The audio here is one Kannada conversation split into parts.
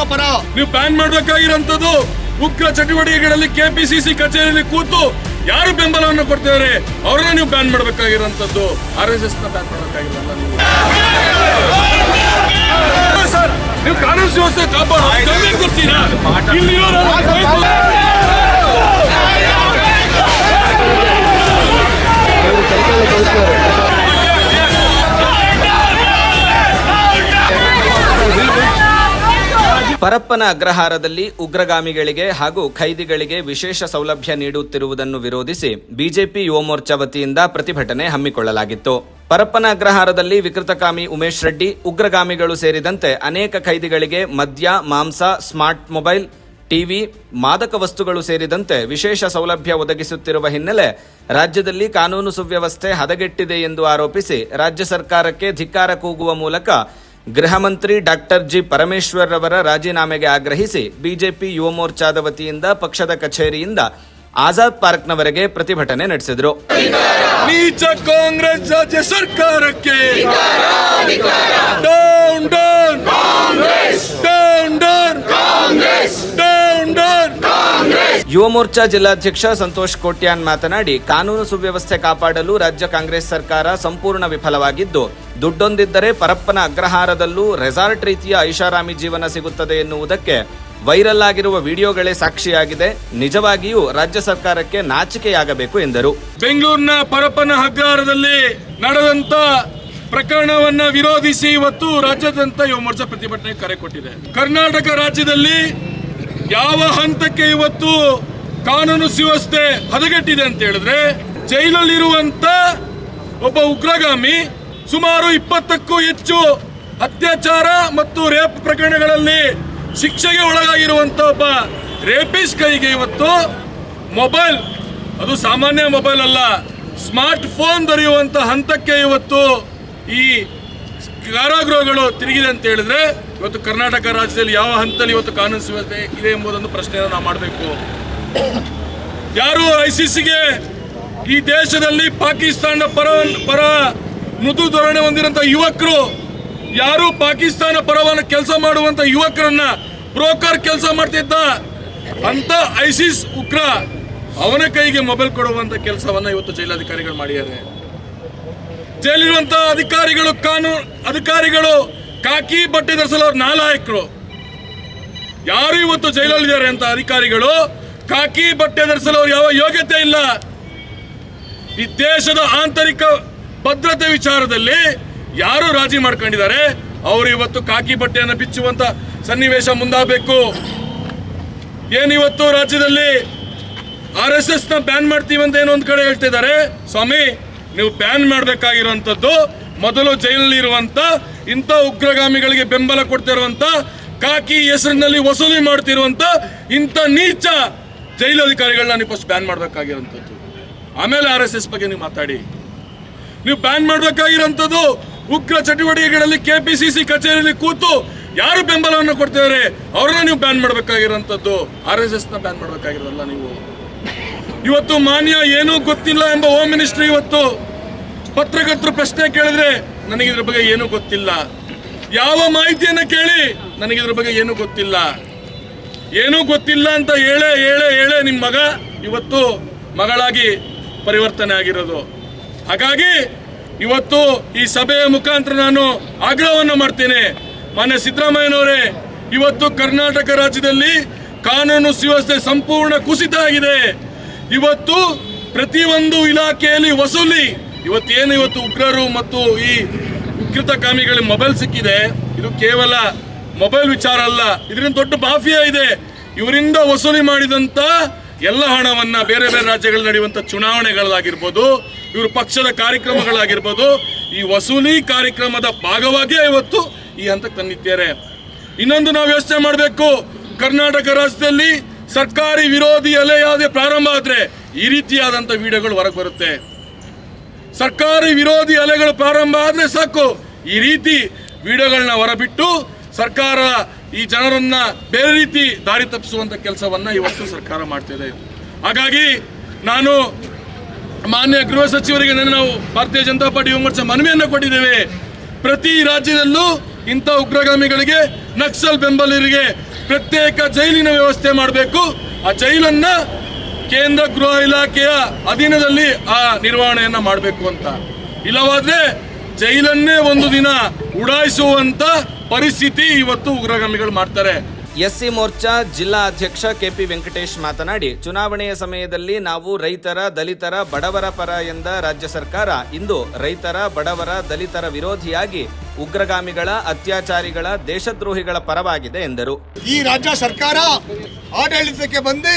ಉಗ್ರಗಾಮಿಗಳ ಪರ ನೀವು ಬ್ಯಾನ್ ಮಾಡಬೇಕಾಗಿರೋಂಥದ್ದು ಉಗ್ರ ಚಟುವಟಿಕೆಗಳಲ್ಲಿ ಕೆಪಿಸಿಸಿ ಕಚೇರಿಯಲ್ಲಿ ಕೂತು ಯಾರು ಬೆಂಬಲವನ್ನು ಕೊಡ್ತಿದ್ದಾರೆ? ಅವ್ರನ್ನ ನೀವು ಬ್ಯಾನ್ ಮಾಡಬೇಕಾಗಿರೋಂಥದ್ದು. ಆರ್ ಎಸ್ ಎಸ್ನ ಬ್ಯಾನ್ ಮಾಡಬೇಕಾಗಿರಲ್ಲ ನೀವು? ಸರ್ ನೀವು ಕಾನೂನು ಸುವ್ಯವಸ್ಥೆ ಕಾಪಾಡೋ Thank ಪರಪ್ಪನ ಅಗ್ರಹಾರದಲ್ಲಿ ಉಗ್ರಗಾಮಿಗಳಿಗೆ ಹಾಗೂ ಖೈದಿಗಳಿಗೆ ವಿಶೇಷ ಸೌಲಭ್ಯ ನೀಡುತ್ತಿರುವುದನ್ನು ವಿರೋಧಿಸಿ ಬಿಜೆಪಿ ಯುವ ಮೋರ್ಚಾ ವತಿಯಿಂದ ಪ್ರತಿಭಟನೆ ಹಮ್ಮಿಕೊಳ್ಳಲಾಗಿತ್ತು. ಪರಪ್ಪನ ಅಗ್ರಹಾರದಲ್ಲಿ ವಿಕೃತಕಾಮಿ ಉಮೇಶ್ ರೆಡ್ಡಿ, ಉಗ್ರಗಾಮಿಗಳು ಸೇರಿದಂತೆ ಅನೇಕ ಖೈದಿಗಳಿಗೆ ಮದ್ಯ, ಮಾಂಸ, ಸ್ಮಾರ್ಟ್ ಮೊಬೈಲ್, ಟಿವಿ, ಮಾದಕ ವಸ್ತುಗಳು ಸೇರಿದಂತೆ ವಿಶೇಷ ಸೌಲಭ್ಯ ಒದಗಿಸುತ್ತಿರುವ ಹಿನ್ನೆಲೆ ರಾಜ್ಯದಲ್ಲಿ ಕಾನೂನು ಸುವ್ಯವಸ್ಥೆ ಹದಗೆಟ್ಟಿದೆ ಎಂದು ಆರೋಪಿಸಿ ರಾಜ್ಯ ಸರ್ಕಾರಕ್ಕೆ ಧಿಕ್ಕಾರ ಕೂಗುವ ಮೂಲಕ ಗೃಹ ಮಂತ್ರಿ ಡಾಕ್ಟರ್ ಜಿ ಪರಮೇಶ್ವರ್ ಅವರ ರಾಜೀನಾಮೆಗೆ ಆಗ್ರಹಿಸಿ ಬಿಜೆಪಿ ಯುವ ಮೋರ್ಚಾದ ವತಿಯಿಂದ ಪಕ್ಷದ ಕಚೇರಿಯಿಂದ ಆಜಾದ್ ಪಾರ್ಕ್ನವರೆಗೆ ಪ್ರತಿಭಟನೆ ನಡೆಸಿದರು. ನೀಚ ಕಾಂಗ್ರೆಸ್ ರಾಜ್ಯ ಸರ್ಕಾರಕ್ಕೆ. ಯುವ ಮೋರ್ಚಾ ಜಿಲ್ಲಾಧ್ಯಕ್ಷ ಸಂತೋಷ್ ಕೋಟ್ಯಾನ್ ಮಾತನಾಡಿ, ಕಾನೂನು ಸುವ್ಯವಸ್ಥೆ ಕಾಪಾಡಲು ರಾಜ್ಯ ಕಾಂಗ್ರೆಸ್ ಸರ್ಕಾರ ಸಂಪೂರ್ಣ ವಿಫಲವಾಗಿದ್ದು, ದುಡ್ಡೊಂದಿದ್ದರೆ ಪರಪ್ಪನ ಅಗ್ರಹಾರದಲ್ಲೂ ರೆಸಾರ್ಟ್ ರೀತಿಯ ಐಷಾರಾಮಿ ಜೀವನ ಸಿಗುತ್ತದೆ ಎನ್ನುವುದಕ್ಕೆ ವೈರಲ್ ಆಗಿರುವ ವಿಡಿಯೋಗಳೇ ಸಾಕ್ಷಿಯಾಗಿದೆ. ನಿಜವಾಗಿಯೂ ರಾಜ್ಯ ಸರ್ಕಾರಕ್ಕೆ ನಾಚಿಕೆಯಾಗಬೇಕು ಎಂದರು. ಬೆಂಗಳೂರಿನ ಪರಪ್ಪನ ಹಗ್ಗಾರದಲ್ಲಿ ನಡೆದಂತ ಪ್ರಕರಣವನ್ನ ವಿರೋಧಿಸಿ ಇವತ್ತು ರಾಜ್ಯಾದ್ಯಂತ ಯುವ ಮೋರ್ಚಾ ಪ್ರತಿಭಟನೆ ಕರೆ ಕೊಟ್ಟಿದೆ. ಕರ್ನಾಟಕ ರಾಜ್ಯದಲ್ಲಿ ಯಾವ ಹಂತಕ್ಕೆ ಇವತ್ತು ಕಾನೂನು ಸುವ್ಯವಸ್ಥೆ ಹದಗೆಟ್ಟಿದೆ ಅಂತ ಹೇಳಿದ್ರೆ ಜೈಲಲ್ಲಿರುವಂತ ಒಬ್ಬ ಉಗ್ರಗಾಮಿ ಸುಮಾರು ಇಪ್ಪತ್ತಕ್ಕೂ ಹೆಚ್ಚು ಅತ್ಯಾಚಾರ ಮತ್ತು ರೇಪ್ ಪ್ರಕರಣಗಳಲ್ಲಿ ಶಿಕ್ಷೆಗೆ ಒಳಗಾಗಿರುವಂತ ಒಬ್ಬ ರೇಪಿಸ್ ಕೈಗೆ ಇವತ್ತು ಮೊಬೈಲ್, ಅದು ಸಾಮಾನ್ಯ ಮೊಬೈಲ್ ಅಲ್ಲ ಸ್ಮಾರ್ಟ್ ಫೋನ್ ದೊರೆಯುವಂತ ಹಂತಕ್ಕೆ ಇವತ್ತು ಈ ಕಾರಾಗೃಹಗಳು ತಿರುಗಿದೆ ಅಂತ ಹೇಳಿದ್ರೆ ಇವತ್ತು ಕರ್ನಾಟಕ ರಾಜ್ಯದಲ್ಲಿ ಯಾವ ಹಂತದಲ್ಲಿ ಇವತ್ತು ಕಾನೂನು ಸುವ್ಯವಸ್ಥೆ ಇದೆ ಎಂಬುದೊಂದು ಪ್ರಶ್ನೆಯನ್ನು ನಾವು ಮಾಡಬೇಕು. ಯಾರು ಐ ಸಿ ಈ ದೇಶದಲ್ಲಿ ಪಾಕಿಸ್ತಾನ ಪರ ಪರ ಮೃದು ಧೋರಣೆ ಹೊಂದಿರುವಂತಹ ಯುವಕರು, ಯಾರು ಪಾಕಿಸ್ತಾನ ಪರವನ್ನು ಕೆಲಸ ಮಾಡುವಂತ ಯುವಕರನ್ನ ಬ್ರೋಕರ್ ಕೆಲಸ ಮಾಡ್ತಿದ್ದ ಅಂತ ಐಸಿಸ್ ಉಗ್ರ ಅವನ ಕೈಗೆ ಮೊಬೈಲ್ ಕೊಡುವಂತ ಕೆಲಸವನ್ನ ಇವತ್ತು ಜೈಲಾಧಿಕಾರಿಗಳು ಮಾಡಿದ್ದಾರೆ. ಜೈಲಿರುವಂತ ಅಧಿಕಾರಿಗಳು ಕಾನೂನು ಅಧಿಕಾರಿಗಳು ಕಾಕಿ ಬಟ್ಟೆ ಧರಿಸಲು ಅವ್ರ ನಾಲಾಯಕರು. ಯಾರು ಇವತ್ತು ಜೈಲಲ್ಲಿದ್ದಾರೆ ಅಂತ ಅಧಿಕಾರಿಗಳು, ಕಾಕಿ ಬಟ್ಟೆ ಧರಿಸಲು ಯಾವ ಯೋಗ್ಯತೆ ಇಲ್ಲ. ಈ ದೇಶದ ಆಂತರಿಕ ಭದ್ರತೆ ವಿಚಾರದಲ್ಲಿ ಯಾರು ರಾಜಿ ಮಾಡ್ಕೊಂಡಿದ್ದಾರೆ, ಅವರು ಇವತ್ತು ಕಾಕಿ ಬಟ್ಟೆಯನ್ನು ಬಿಚ್ಚುವಂತ ಸನ್ನಿವೇಶ ಮುಂದಾಗಬೇಕು. ಏನಿವತ್ತು ರಾಜ್ಯದಲ್ಲಿ ಆರ್ ಎಸ್ ಎಸ್ನ ಬ್ಯಾನ್ ಮಾಡ್ತೀವಿ ಅಂತ ಏನೋ ಒಂದು ಕಡೆ ಹೇಳ್ತಿದ್ದಾರೆ. ಸ್ವಾಮಿ ನೀವು ಬ್ಯಾನ್ ಮಾಡಬೇಕಾಗಿರುವಂಥದ್ದು ಮೊದಲು ಜೈಲಲ್ಲಿರುವಂಥ ಇಂಥ ಉಗ್ರಗಾಮಿಗಳಿಗೆ ಬೆಂಬಲ ಕೊಡ್ತಿರುವಂಥ, ಕಾಕಿ ಹೆಸರಿನಲ್ಲಿ ವಸೂಲಿ ಮಾಡ್ತಿರುವಂಥ ಇಂಥ ನೀಚ ಜೈಲು ಅಧಿಕಾರಿಗಳನ್ನ ನೀವು ಫಸ್ಟ್ ಬ್ಯಾನ್ ಮಾಡಬೇಕಾಗಿರುವಂಥದ್ದು. ಆಮೇಲೆ ಆರ್ ಎಸ್ ಎಸ್ ಬಗ್ಗೆ ನೀವು ಮಾತಾಡಿ. ನೀವು ಬ್ಯಾನ್ ಮಾಡಬೇಕಾಗಿರೋಂಥದ್ದು ಉಗ್ರ ಚಟುವಟಿಕೆಗಳಲ್ಲಿ ಕೆಪಿಸಿಸಿ ಕಚೇರಿಯಲ್ಲಿ ಕೂತು ಯಾರು ಬೆಂಬಲವನ್ನು ಕೊಡ್ತಿದ್ದಾರೆ, ಅವ್ರನ್ನ ನೀವು ಬ್ಯಾನ್ ಮಾಡಬೇಕಾಗಿರುವಂಥದ್ದು. ಆರ್ ಎಸ್ ಎಸ್ನ ಬ್ಯಾನ್ ಮಾಡಬೇಕಾಗಿರೋದಲ್ಲ ನೀವು. ಇವತ್ತು ಮಾನ್ಯ ಏನೂ ಗೊತ್ತಿಲ್ಲ ಎಂಬ ಹೋಮ್ ಮಿನಿಸ್ಟ್ರಿ ಇವತ್ತು ಪತ್ರಕರ್ತರು ಪ್ರಶ್ನೆ ಕೇಳಿದ್ರೆ ನನಗೆ ಇದ್ರ ಬಗ್ಗೆ ಏನೂ ಗೊತ್ತಿಲ್ಲ. ಯಾವ ಮಾಹಿತಿಯನ್ನ ಕೇಳಿ ನನಗೆ ಇದ್ರ ಬಗ್ಗೆ ಏನೂ ಗೊತ್ತಿಲ್ಲ. ಏನೂ ಗೊತ್ತಿಲ್ಲ ಅಂತ ಹೇಳೇ ಹೇಳೇ ಹೇಳೇ ನಿಮ್ಮ ಮಗ ಇವತ್ತು ಮಗಳಾಗಿ ಪರಿವರ್ತನೆ ಆಗಿರೋದು. ಹಾಗಾಗಿ ಇವತ್ತು ಈ ಸಭೆಯ ಮುಖಾಂತರ ನಾನು ಆಗ್ರಹವನ್ನು ಮಾಡ್ತೇನೆ. ಮಾನ್ಯ ಸಿದ್ದರಾಮಯ್ಯನವರೇ, ಇವತ್ತು ಕರ್ನಾಟಕ ರಾಜ್ಯದಲ್ಲಿ ಕಾನೂನು ಸುವ್ಯವಸ್ಥೆ ಸಂಪೂರ್ಣ ಕುಸಿತ ಆಗಿದೆ. ಇವತ್ತು ಪ್ರತಿಯೊಂದು ಇಲಾಖೆಯಲ್ಲಿ ವಸೂಲಿ ಇವತ್ತೇನು ಇವತ್ತು ಉಗ್ರರು ಮತ್ತು ಈ ವಿಕೃತಕಾಮಿಗಳಿಗೆ ಮೊಬೈಲ್ ಸಿಕ್ಕಿದೆ, ಇದು ಕೇವಲ ಮೊಬೈಲ್ ವಿಚಾರ ಅಲ್ಲ, ಇದರಿಂದ ದೊಡ್ಡ ಮಾಫಿಯಾ ಇದೆ. ಇವರಿಂದ ವಸೂಲಿ ಮಾಡಿದಂತ ಎಲ್ಲ ಹಣವನ್ನ ಬೇರೆ ಬೇರೆ ರಾಜ್ಯಗಳಲ್ಲಿ ನಡೆಯುವಂತ ಚುನಾವಣೆಗಳಾಗಿರ್ಬೋದು, ಇವ್ರ ಪಕ್ಷದ ಕಾರ್ಯಕ್ರಮಗಳಾಗಿರ್ಬೋದು, ಈ ವಸೂಲಿ ಕಾರ್ಯಕ್ರಮದ ಭಾಗವಾಗಿಯೇ ಇವತ್ತು ಈ ಹಂತಕ್ಕೆ ತಂದಿದ್ದಾರೆ. ಇನ್ನೊಂದು ನಾವು ಯೋಚನೆ ಮಾಡಬೇಕು, ಕರ್ನಾಟಕ ರಾಜ್ಯದಲ್ಲಿ ಸರ್ಕಾರಿ ವಿರೋಧಿ ಅಲೆ ಯಾವುದೇ ಪ್ರಾರಂಭ ಆದರೆ ಈ ರೀತಿಯಾದಂಥ ವಿಡಿಯೋಗಳು ಹೊರಗೆ ಬರುತ್ತೆ. ಸರ್ಕಾರಿ ವಿರೋಧಿ ಅಲೆಗಳು ಪ್ರಾರಂಭ ಆದರೆ ಸಾಕು. ಈ ರೀತಿ ವಿಡಿಯೋಗಳನ್ನ ಹೊರಬಿಟ್ಟು ಸರ್ಕಾರ ಈ ಜನರನ್ನ ಬೇರೆ ರೀತಿ ದಾರಿ ತಪ್ಪಿಸುವಂತ ಕೆಲಸವನ್ನ ಇವತ್ತು ಸರ್ಕಾರ ಮಾಡ್ತಿದೆ ಹಾಗಾಗಿ ನಾನು ಮಾನ್ಯ ಗೃಹ ಸಚಿವರಿಗೆ ನಿನ್ನೆ ನಾವು ಭಾರತೀಯ ಜನತಾ ಪಾರ್ಟಿ ಯುವ ಮೋರ್ಚಾ ಮನವಿಯನ್ನು ಕೊಟ್ಟಿದ್ದೇವೆ. ಪ್ರತಿ ರಾಜ್ಯದಲ್ಲೂ ಇಂಥ ಉಗ್ರಗಾಮಿಗಳಿಗೆ ನಕ್ಸಲ್ ಬೆಂಬಲಿಗರಿಗೆ ಪ್ರತ್ಯೇಕ ಜೈಲಿನ ವ್ಯವಸ್ಥೆ ಮಾಡಬೇಕು. ಆ ಜೈಲನ್ನ ಕೇಂದ್ರ ಗೃಹ ಇಲಾಖೆಯ ಅಧೀನದಲ್ಲಿ ಆ ನಿರ್ವಹಣೆಯನ್ನು ಮಾಡಬೇಕು ಅಂತ. ಇಲ್ಲವಾದ್ರೆ ಜೈಲನ್ನೇ ಒಂದು ದಿನ ಉಡಾಯಿಸುವಂತ ಪರಿಸ್ಥಿತಿ ಇವತ್ತು ಉಗ್ರಗಾಮಿಗಳು ಮಾಡ್ತಾರೆ. ಎಸ್ಸಿ ಮೋರ್ಚಾ ಜಿಲ್ಲಾ ಅಧ್ಯಕ್ಷ ಕೆಪಿ ವೆಂಕಟೇಶ್ ಮಾತನಾಡಿ ಚುನಾವಣೆಯ ಸಮಯದಲ್ಲಿ ನಾವು ರೈತರ ದಲಿತರ ಬಡವರ ಪರ ಎಂದ ರಾಜ್ಯ ಸರ್ಕಾರ ಇಂದು ರೈತರ ಬಡವರ ದಲಿತರ ವಿರೋಧಿಯಾಗಿ ಉಗ್ರಗಾಮಿಗಳ ಅತ್ಯಾಚಾರಿಗಳ ದೇಶದ್ರೋಹಿಗಳ ಪರವಾಗಿದೆ ಎಂದರು. ಈ ರಾಜ್ಯ ಸರ್ಕಾರ ಆಡಳಿತಕ್ಕೆ ಬಂದು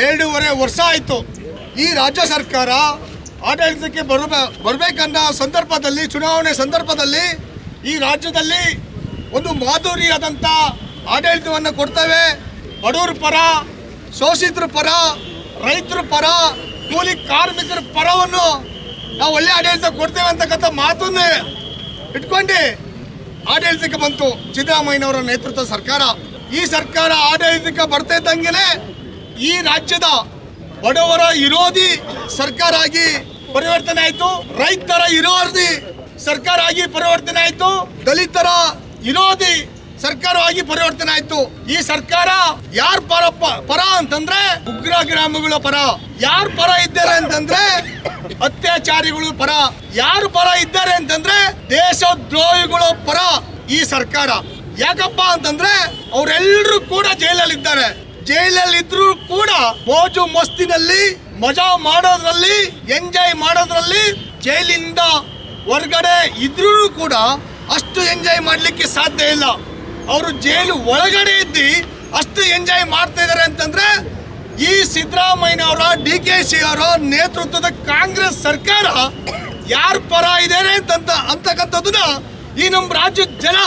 ಎರಡೂವರೆ ವರ್ಷ ಆಯಿತು. ಈ ರಾಜ್ಯ ಸರ್ಕಾರ ಆಡಳಿತಕ್ಕೆ ಬರಬ ಬರಬೇಕನ್ನ ಸಂದರ್ಭದಲ್ಲಿ, ಚುನಾವಣೆ ಸಂದರ್ಭದಲ್ಲಿ ಈ ರಾಜ್ಯದಲ್ಲಿ ಒಂದು ಮಾಧುರಿಯಾದಂಥ ಆಡಳಿತವನ್ನು ಕೊಡ್ತೇವೆ. ಬಡವ್ರ ಪರ, ಶೋಷಿತರ ಪರ, ರೈತರ ಪರ, ಕೂಲಿ ಕಾರ್ಮಿಕರ ಪರವನ್ನು ನಾವು ಒಳ್ಳೆ ಆಡಳಿತ ಕೊಡ್ತೇವೆ ಅಂತಕ್ಕಂಥ ಮಾತನ್ನೇ ಇಟ್ಕೊಂಡು ಆಡಳಿತಕ್ಕೆ ಬಂತು. ಸಿದ್ದರಾಮಯ್ಯನವರ ನೇತೃತ್ವದ ಸರ್ಕಾರ. ಈ ಸರ್ಕಾರ ಆಡಳಿತಕ್ಕೆ ಬರ್ತಾ ಇದ್ದಂಗೆನೆ ಈ ರಾಜ್ಯದ ಬಡವರ ವಿರೋಧಿ ಸರ್ಕಾರ ಆಗಿ ಪರಿವರ್ತನೆ ಆಯಿತು. ರೈತರ ವಿರೋಧಿ ಸರ್ಕಾರ ಆಗಿ ಪರಿವರ್ತನೆ ಆಯಿತು. ದಲಿತರ ವಿರೋಧಿ ಸರ್ಕಾರವಾಗಿ ಪರಿವರ್ತನೆ ಆಯ್ತು. ಈ ಸರ್ಕಾರ ಯಾರ ಪರ ಪರ ಅಂತಂದ್ರೆ ಉಗ್ರ ಗ್ರಾಮಗಳ ಪರ. ಯಾರ ಪರ ಇದ್ದಾರೆ ಅಂತಂದ್ರೆ ಅತ್ಯಾಚಾರಿಗಳು ಪರ. ಯಾರು ಪರ ಇದ್ದಾರೆ ಅಂತಂದ್ರೆ ದೇಶದ್ರೋಹಿಗಳ ಪರ ಈ ಸರ್ಕಾರ. ಯಾಕಪ್ಪ ಅಂತಂದ್ರೆ ಅವರೆಲ್ಲರೂ ಕೂಡ ಜೈಲಲ್ಲಿ ಇದ್ದಾರೆ ಜೈಲಲ್ಲಿ ಇದ್ರು ಕೂಡ ಮೋಜು ಮಸ್ತಿನಲ್ಲಿ, ಮಜಾ ಮಾಡೋದ್ರಲ್ಲಿ, ಎಂಜಾಯ್ ಮಾಡೋದ್ರಲ್ಲಿ ಜೈಲಿಂದ ಹೊರಗಡೆ ಇದ್ರೂ ಕೂಡ ಅಷ್ಟು ಎಂಜಾಯ್ ಮಾಡಲಿಕ್ಕೆ ಸಾಧ್ಯ ಇಲ್ಲ. ಅವರು ಜೈಲು ಒಳಗಡೆ ಇದ್ದು ಅಷ್ಟು ಎಂಜಾಯ್ ಮಾಡ್ತಾ ಇದ್ದಾರೆ ಅಂತಂದ್ರೆ ಈ ಸಿದ್ದರಾಮಯ್ಯನವರ, ಡಿ ಕೆ ಸಿ ಅವರ ನೇತೃತ್ವದ ಕಾಂಗ್ರೆಸ್ ಸರ್ಕಾರ ಯಾರ ಪರ ಇದ್ದಾರೆ ಅಂತಂತ ಅಂತಕ್ಕಂಥದ್ದನ್ನ ಈ ನಮ್ಮ ರಾಜ್ಯದ ಜನ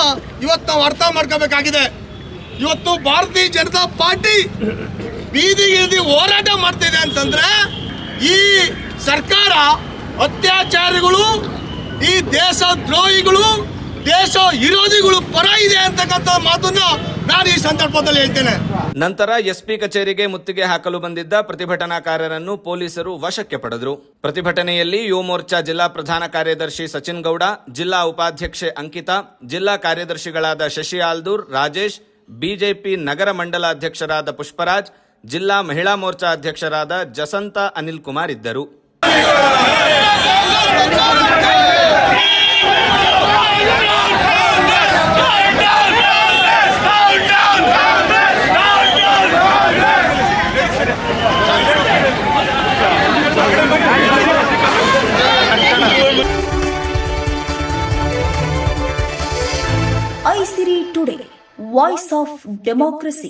ಇವತ್ತು ನಾವು ಅರ್ಥ ಮಾಡ್ಕೋಬೇಕಾಗಿದೆ. ಇವತ್ತು ಭಾರತೀಯ ಜನತಾ ಪಾರ್ಟಿ ಬೀದಿಗಿಳಿದು ಹೋರಾಟ ಮಾಡ್ತಿದೆ ಅಂತಂದ್ರೆ ಈ ಸರ್ಕಾರ ಅತ್ಯಾಚಾರಿಗಳು, ಈ ದೇಶ ದ್ರೋಹಿಗಳು ದೇಶ ವಿರೋಧಿಗಳು ಪರ ಇದೆ ಅಂತಕ್ಕಂಥ ಮಾತನ್ನ ನಾನು ಈ ಸಂದರ್ಭದಲ್ಲಿ ಹೇಳ್ತೇನೆ. ನಂತರ ಎಸ್ಪಿ ಕಚೇರಿಗೆ ಮುತ್ತಿಗೆ ಹಾಕಲು ಬಂದಿದ್ದ ಪ್ರತಿಭಟನಾಕಾರರನ್ನು ಪೊಲೀಸರು ವಶಕ್ಕೆ ಪಡೆದರು. ಪ್ರತಿಭಟನೆಯಲ್ಲಿ ಯುವ ಮೋರ್ಚಾ ಜಿಲ್ಲಾ ಪ್ರಧಾನ ಕಾರ್ಯದರ್ಶಿ ಸಚಿನ್ ಗೌಡ, ಜಿಲ್ಲಾ ಉಪಾಧ್ಯಕ್ಷೆ ಅಂಕಿತಾ, ಜಿಲ್ಲಾ ಕಾರ್ಯದರ್ಶಿಗಳಾದ ಶಶಿ ಆಲ್ದೂರ್, ರಾಜೇಶ್ ಬಿಜೆಪಿ ನಗರ ಮಂಡಲಾಧ್ಯಕ್ಷರಾದ ಪುಷ್ಪರಾಜ್ ಜಿಲ್ಲಾ ಮಹಿಳಾ ಮೋರ್ಚಾ ಅಧ್ಯಕ್ಷರಾದ ಜಸಂತ ಅನಿಲ್ ಕುಮಾರ್ ಇದ್ದರು ವಾಯ್ಸ್ ಆಫ್ ಡೆಮೋಕ್ರಸಿ